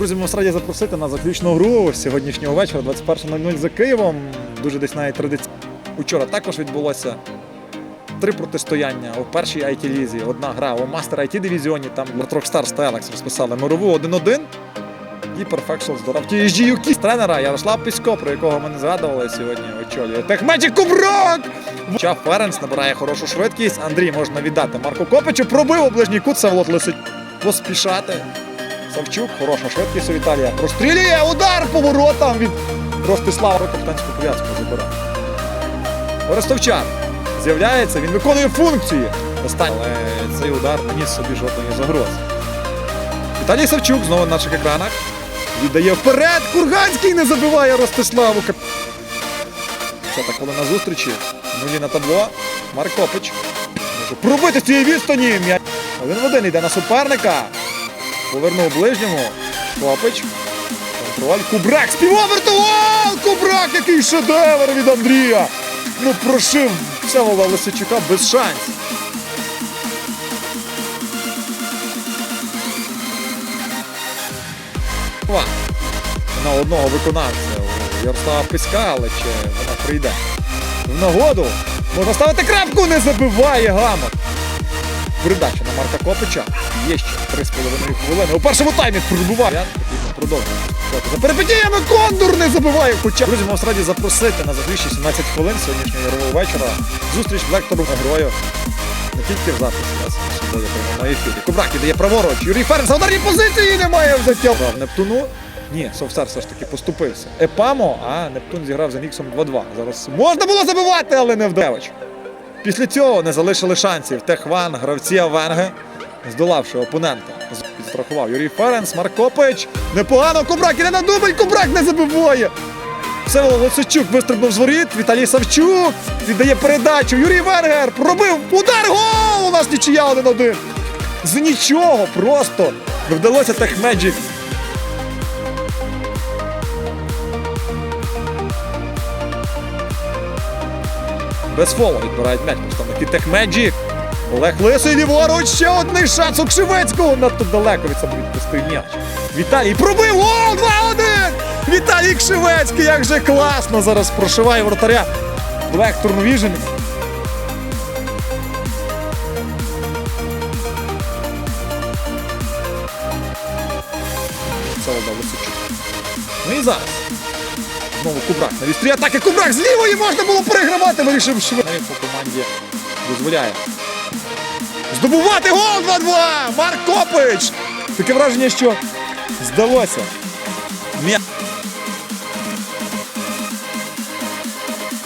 Друзі, ми вас раді запросити на заключну гру сьогоднішнього вечора, 21.00 за Києвом. Дуже десь навіть традиційно. Учора також відбулося три протистояння у першій it лізі Одна гра у Мастер it дивізіоні, там Rockstar та Alex розписали мирову 1-1. І Perfection здоров TSG Юкіс тренера Ярослав Пісько, про якого ми не згадували сьогодні, очолює Техмеджі Кубрак! Чав Ференс набирає хорошу швидкість. Андрій можна віддати Марку Копичу. Пробив у ближній кут, Саволод лисить поспішати. Савчук, хороша швидкість у Віталія. Прострілює удар поворотом від Ростислава. Капітанську пов'язку забирає. Ростовчан з'являється, він виконує функції. Останній. Але цей удар наніс собі жодної загрози. Віталій Савчук знову на наших екранах. Віддає вперед. Курганський не забиває Ростиславу. Це так коли на зустрічі. Нулі на табло. Маркопич. Може пробити з цієї відстані. Один в один йде на суперника. Повернув ближньому. Копич. Контроль. Кубрак. Співоверту. Гол! Кубрак! Який шедевр від Андрія! Ну прошив Всеволода Лисичука без шансів. На одного виконавця Ярослава Писька, але чи вона прийде в нагоду. Можна ставити крапку, не забиває гамак. Передача на Марка Копича. Є ще 3,5 хвилини. У першому таймі пробиває. Потрібно. За перепетіями Кондур не забиває. Хоча друзі, ми вас раді запросити на зазвичай 17 хвилин сьогоднішнього ярового вечора. Зустріч лектору герою. Не тільки в записі, а на ефірі. Кубрак віддає праворуч. Юрій Ференц на ударній позиції немає взяття. В Нептуну. Ні, Совсар все ж таки поступився. Епамо, а Нептун зіграв за Ніксом 2-2. Зараз можна було забивати, але не вдалоч. Після цього не залишили шансів. Техван, гравці Авенги, здолавши опонента. Підстрахував Юрій Ференц, Маркопич. Непогано Кубрак іде на дубль, Кубрак не забиває. Всеволод Лосичук вистрибнув з воріт. Віталій Савчук віддає передачу. Юрій Венгер пробив удар. Гол! У нас нічия 1-1. З нічого просто вдалося Техмеджі. Без фолу відбирають м'яч представники Техмеджі. Олег Лисий ліворуч, ще один шанс у Кшивецького. Надто далеко від себе відпустив м'яч. Віталій пробив гол 2-1! Віталій Кшивецький, як же класно зараз прошиває вратаря. Black Turn Це Лисичук. Ну і зараз. Знову Кубрак на вістрі атаки. Кубрак з лівої можна було перегравати. Вирішив швидко. По команді дозволяє. Здобувати гол 2-2! Марк Копич! Таке враження, що здалося. М'я...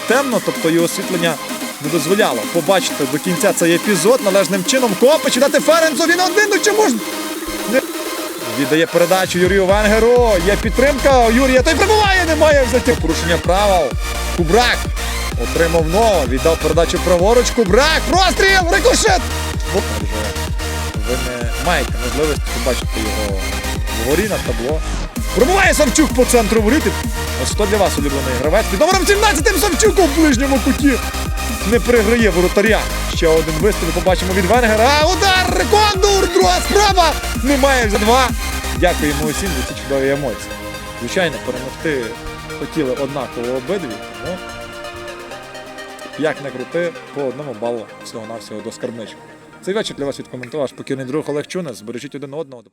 Темно, тобто і освітлення не дозволяло побачити до кінця цей епізод належним чином. Копич дати Ференцу, він один, ну чому ж Віддає передачу Юрію Венгеру. Є підтримка Юрія. Той прибуває, немає взяття. Порушення правил. Кубрак отримав ногу. Віддав передачу праворуч. Кубрак. Простріл! Рикошет! Ви не маєте можливості побачити його вгорі на табло. Пробуває Савчук по центру воріт. Ось хто для вас улюблений гравець. Під номером 17 Савчук у ближньому куті. Не приграє воротаря. Ще один вистріл побачимо від Венгера. А удар! Кондур! Друга спроба! Немає за два. Дякуємо усім за ці чудові емоції. Звичайно, перемогти хотіли однаково обидві, тому як не крути, по одному балу всього-навсього до скарбничку. Цей вечір для вас відкоментував покірний друг Олег Чунес. Збережіть один одного.